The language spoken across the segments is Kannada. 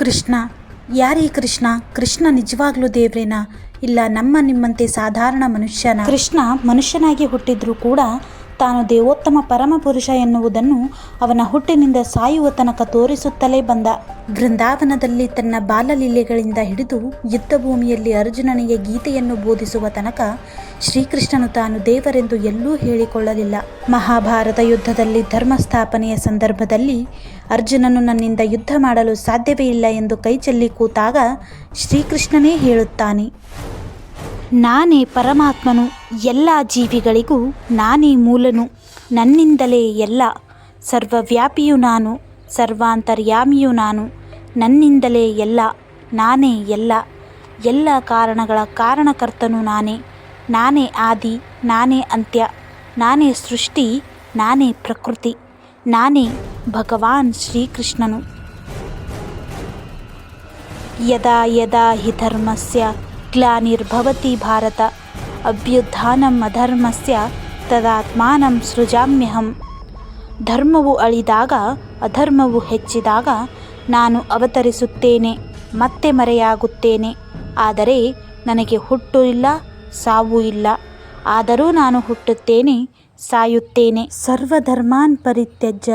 ಕೃಷ್ಣ. ಯಾರೀ ಕೃಷ್ಣ ಕೃಷ್ಣ ನಿಜವಾಗ್ಲೂ ದೇವ್ರೇನಾ? ಇಲ್ಲ, ನಮ್ಮ ನಿಮ್ಮಂತೆ ಸಾಧಾರಣ ಮನುಷ್ಯನ? ಕೃಷ್ಣ ಮನುಷ್ಯನಾಗಿ ಹುಟ್ಟಿದ್ರೂ ಕೂಡ ತಾನು ದೇವೋತ್ತಮ ಪರಮಪುರುಷ ಎನ್ನುವುದನ್ನು ಅವನ ಹುಟ್ಟಿನಿಂದ ಸಾಯುವ ತನಕ ತೋರಿಸುತ್ತಲೇ ಬಂದ. ಬೃಂದಾವನದಲ್ಲಿ ತನ್ನ ಬಾಲಲೀಲೆಗಳಿಂದ ಹಿಡಿದು ಯುದ್ಧಭೂಮಿಯಲ್ಲಿ ಅರ್ಜುನನಿಗೆ ಗೀತೆಯನ್ನು ಬೋಧಿಸುವ ತನಕ ಶ್ರೀಕೃಷ್ಣನು ತಾನು ದೇವರೆಂದು ಎಲ್ಲೂ ಹೇಳಿಕೊಳ್ಳಲಿಲ್ಲ. ಮಹಾಭಾರತ ಯುದ್ಧದಲ್ಲಿ ಧರ್ಮ ಸ್ಥಾಪನೆಯ ಸಂದರ್ಭದಲ್ಲಿ ಅರ್ಜುನನು ನನ್ನಿಂದ ಯುದ್ಧ ಮಾಡಲು ಸಾಧ್ಯವೇ ಇಲ್ಲ ಎಂದು ಕೈಚೆಲ್ಲಿ ಕೂತಾಗ ಶ್ರೀಕೃಷ್ಣನೇ ಹೇಳುತ್ತಾನೆ. ನಾನೇ ಪರಮಾತ್ಮನು, ಎಲ್ಲ ಜೀವಿಗಳಿಗೂ ನಾನೇ ಮೂಲನು, ನನ್ನಿಂದಲೇ ಎಲ್ಲ, ಸರ್ವವ್ಯಾಪಿಯು ನಾನು, ಸರ್ವಾಂತರ್ಯಾಮಿಯು ನಾನು, ನನ್ನಿಂದಲೇ ಎಲ್ಲ, ನಾನೇ ಎಲ್ಲ ಎಲ್ಲ ಕಾರಣಗಳ ಕಾರಣಕರ್ತನು ನಾನೇ ನಾನೇ ಆದಿ, ನಾನೇ ಅಂತ್ಯ, ನಾನೇ ಸೃಷ್ಟಿ, ನಾನೇ ಪ್ರಕೃತಿ, ನಾನೇ ಭಗವಾನ್ ಶ್ರೀಕೃಷ್ಣನು. ಯದಾ ಯದಾ ಹಿ ಧರ್ಮಸ್ಯ ಗ್ಲಾನಿರ್ಭವತಿ ಭಾರತ. ಅಭ್ಯುತ್ಥಾನಂ ಅಧರ್ಮಸ್ಯ ತದಾತ್ಮಾನಂ ಸೃಜಾಮ್ಯಹಂ. ಧರ್ಮವು ಅಳಿದಾಗ ಅಧರ್ಮವು ಹೆಚ್ಚಿದಾಗ ನಾನು ಅವತರಿಸುತ್ತೇನೆ, ಮತ್ತೆ ಮರೆಯಾಗುತ್ತೇನೆ. ಆದರೆ ನನಗೆ ಹುಟ್ಟು ಇಲ್ಲ, ಸಾವು ಇಲ್ಲ. ಆದರೂ ನಾನು ಹುಟ್ಟುತ್ತೇನೆ, ಸಾಯುತ್ತೇನೆ. ಸರ್ವಧರ್ಮಾನ್ ಪರಿತ್ಯಜ್ಯ,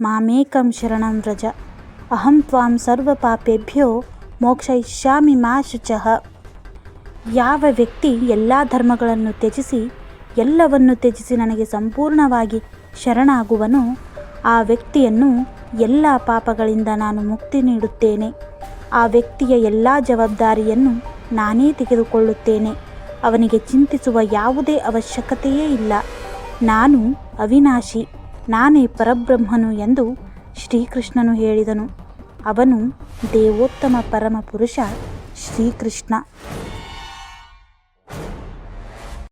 ಮಾಮೇಕಂ ಶರಣಂ ವ್ರಜ. ಅಹಂ ತ್ವಾಂ ಸರ್ವ ಪಾಪೇಭ್ಯೋ ಮೋಕ್ಷಯಿಷ್ಯಾಮಿ ಮಾ ಶುಚಃ. ಯಾವ ವ್ಯಕ್ತಿ ಎಲ್ಲ ಧರ್ಮಗಳನ್ನು ತ್ಯಜಿಸಿ ಎಲ್ಲವನ್ನು ತ್ಯಜಿಸಿ ನನಗೆ ಸಂಪೂರ್ಣವಾಗಿ ಶರಣಾಗುವನೋ, ಆ ವ್ಯಕ್ತಿಯನ್ನು ಎಲ್ಲ ಪಾಪಗಳಿಂದ ನಾನು ಮುಕ್ತಿ ನೀಡುತ್ತೇನೆ. ಆ ವ್ಯಕ್ತಿಯ ಎಲ್ಲ ಜವಾಬ್ದಾರಿಯನ್ನು ನಾನೇ ತೆಗೆದುಕೊಳ್ಳುತ್ತೇನೆ. ಅವನಿಗೆ ಚಿಂತಿಸುವ ಯಾವುದೇ ಅವಶ್ಯಕತೆಯೇ ಇಲ್ಲ. ನಾನು ಅವಿನಾಶಿ, ನಾನೇ ಪರಬ್ರಹ್ಮನು ಎಂದು ಶ್ರೀಕೃಷ್ಣನು ಹೇಳಿದನು. ಅವನು ದೇವೋತ್ತಮ ಪರಮ ಪುರುಷ ಶ್ರೀಕೃಷ್ಣ.